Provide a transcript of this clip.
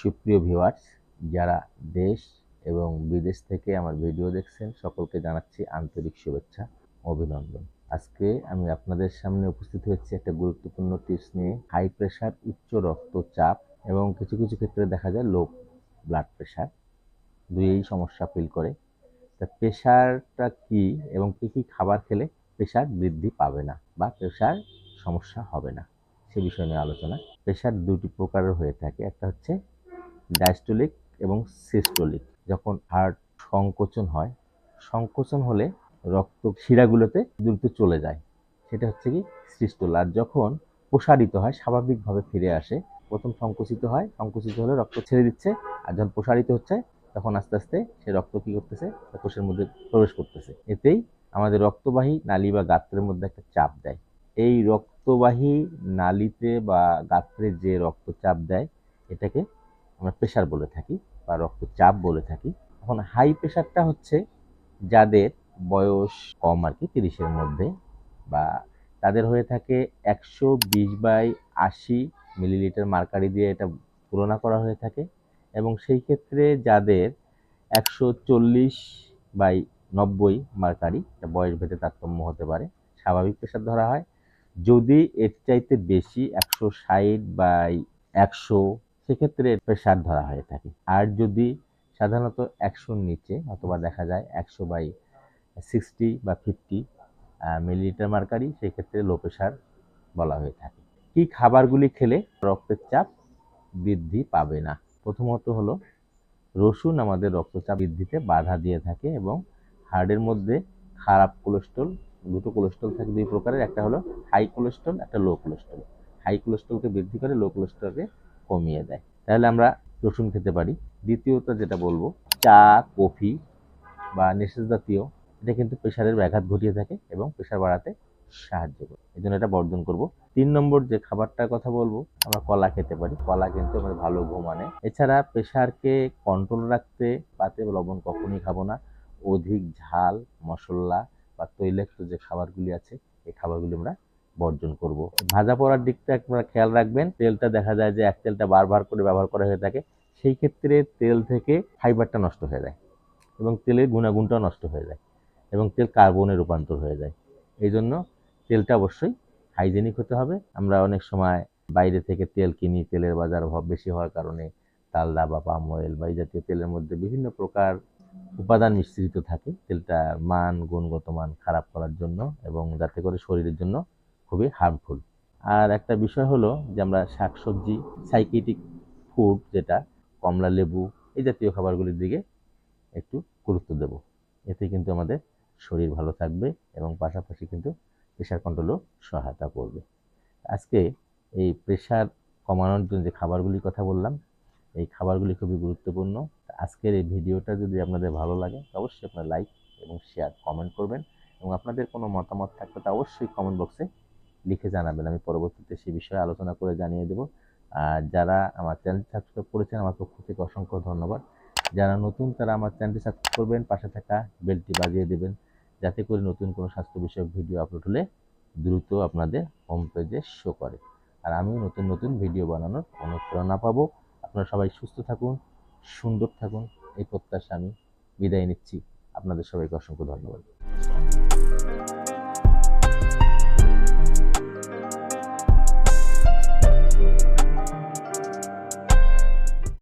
সুপ্রিয় ভিউয়ার্স, যারা দেশ এবং বিদেশ থেকে আমার ভিডিও দেখছেন, সকলকে জানাচ্ছি আন্তরিক শুভেচ্ছা, অভিনন্দন। আজকে আমি আপনাদের সামনে উপস্থিত হয়েছি একটা গুরুত্বপূর্ণ টিপস নিয়ে হাই প্রেশার উচ্চ রক্তচাপ এবং কিছু কিছু ক্ষেত্রে দেখা যায় লো ব্লাড প্রেশার দুইয়েই সমস্যা ফিল করে। তা প্রেশারটা কি এবং কী কী খাবার খেলে প্রেশার বৃদ্ধি পাবে না বা প্রেশার সমস্যা হবে না? সে বিষয় নিয়ে আলোচনা। প্রেশার দুটি প্রকারের হয়ে থাকে। একটা হচ্ছে ডায়াস্টোলিক এবং সিস্টোলিক। যখন হার্ট সংকোচন হয়, সংকোচন হলে রক্ত শিরাগুলোতে দ্রুত চলে যায়। সেটা হচ্ছে কি, সিস্টোল। আর যখন প্রসারিত হয়, স্বাভাবিকভাবে ফিরে আসে, প্রথম সংকুচিত হয়, সংকুচিত হলে রক্ত ছেড়ে দিচ্ছে, আর যখন প্রসারিত হচ্ছে, তখন আস্তে আস্তে সে রক্ত কী করতেছে কোষের মধ্যে প্রবেশ করতেছে। এতেই আমাদের রক্তবাহী নালী বা গাত্রের মধ্যে একটা চাপ দেয়। এই রক্তবাহী নালীতে বা গাত্রে যে রক্তচাপ দেয়, এটাকে আমরা প্রেশার বলে থাকি বা রক্তচাপ বলে থাকি, এখন হাই প্রেশারটা হচ্ছে যাদের বয়স কম আর কি, তিরিশের মধ্যে বা তাদের হয়ে থাকে একশো বিশ বাই আশি মিলিলিটার মার্কারি দিয়ে এটা তুলনা করা হয়ে থাকে এবং সেই ক্ষেত্রে যাদের একশো চল্লিশ বাই নব্বই মার্কারি, এটা বয়স ভেদে তারতম্য হতে পারে, স্বাভাবিক প্রেশার ধরা হয়। যদি এর চাইতে বেশি একশো ষাট বাই একশো সেক্ষেত্রে প্রেশার ধরা হয়ে থাকে। আর যদি সাধারণত একশোর নিচে অথবা দেখা যায় একশো বাই সিক্সটি বা ফিফটি মিলিলিটার মার্কারি, সেক্ষেত্রে লো প্রেশার বলা হয়ে থাকে। কি খাবারগুলি খেলে রক্তের চাপ বৃদ্ধি পাবে না? প্রথমত হলো, রসুন আমাদের রক্তচাপ বৃদ্ধিতে বাধা দিয়ে থাকে এবং হার্টের মধ্যে খারাপ কোলেস্ট্রল দুটো কোলেস্ট্রল থাকে দুই প্রকারের। একটা হলো হাই কোলেস্ট্রল একটা লো কোলেস্ট্রল হাই কোলেস্ট্রলকে বৃদ্ধি করে লো কোলেস্ট্রলকে কমিয়ে দেয়। তাহলে আমরা রসুন খেতে পারি। দ্বিতীয়ত যেটা বলব, চা, কফি বা নেশা জাতীয়, এটা কিন্তু প্রেশারের ব্যাঘাত ঘটিয়ে থাকে এবং প্রেশার বাড়াতে সাহায্য করে। এই জন্য এটা বর্জন করব। তিন নম্বর যে খাবারটার কথা বলব, আমরা কলা খেতে পারি। কলা কিন্তু আমাদের ভালো ঘুম আনে। এছাড়া প্রেশারকে কন্ট্রোল রাখতে পাতে লবণ কখনোই খাব না। অধিক ঝাল, মশলা বা তৈলাক্ত যে খাবারগুলি আছে, এই খাবারগুলি আমরা বর্জন করব। ভাজা পড়ার দিকটা আপনারা খেয়াল রাখবেন, তেলটা দেখা যায় যে এক তেলটা বারবার করে ব্যবহার করা হয়ে থাকে, সেই ক্ষেত্রে তেল থেকে ফাইবারটা নষ্ট হয়ে যায় এবং তেলের গুণাগুণটাও নষ্ট হয়ে যায় এবং তেল কার্বনে রূপান্তর হয়ে যায়। এই জন্য তেলটা অবশ্যই হাইজেনিক হতে হবে। আমরা অনেক সময় বাইরে থেকে তেল কিনি, তেলের বাজার অভাব বেশি হওয়ার কারণে তালদা বা পাম অয়েল বা এই জাতীয় তেলের মধ্যে বিভিন্ন প্রকার উপাদান মিশ্রিত থাকে। তেলটার মান, গুণগত মান খারাপ করার জন্য এবং যাতে করে শরীরের জন্য খুবই হার্মফুল আর একটা বিষয় হলো যে আমরা শাকসবজি সাইকেটিক ফুড যেটা, কমলা লেবু এই জাতীয় খাবারগুলির দিকে একটু গুরুত্ব দেব। এতে কিন্তু আমাদের শরীর ভালো থাকবে এবং পাশাপাশি কিন্তু প্রেশার কন্ট্রোলও সহায়তা করবে। আজকে এই প্রেশার কমানোর জন্য যে খাবারগুলির কথা বললাম, এই খাবারগুলি খুবই গুরুত্বপূর্ণ। আজকের এই ভিডিওটা যদি আপনাদের ভালো লাগে অবশ্যই আপনার লাইক এবং শেয়ার কমেন্ট করবেন। এবং আপনাদের কোনো মতামত থাকলে তা অবশ্যই কমেন্ট বক্সে লিখে জানাবেন। আমি পরবর্তীতে সে বিষয়ে আলোচনা করে জানিয়ে দেব। আর যারা আমার চ্যানেল সাবস্ক্রাইব করেছেন, আমার পক্ষ থেকে অসংখ্য ধন্যবাদ। যারা নতুন, তারা আমার চ্যানেলটি সাবস্ক্রাইব করবেন, পাশে থাকা বেলটি বাজিয়ে দেবেন, যাতে করে নতুন কোনো স্বাস্থ্য বিষয়ক ভিডিও আপলোড হলে দ্রুত আপনাদের হোম পেজে শো করে। আর আমিও নতুন নতুন ভিডিও বানানোর অনুপ্রেরণা পাবো। আপনারা সবাই সুস্থ থাকুন, সুন্দর থাকুন, এই প্রত্যাশা আমি বিদায় নিচ্ছি। আপনাদের সবাইকে অসংখ্য ধন্যবাদ।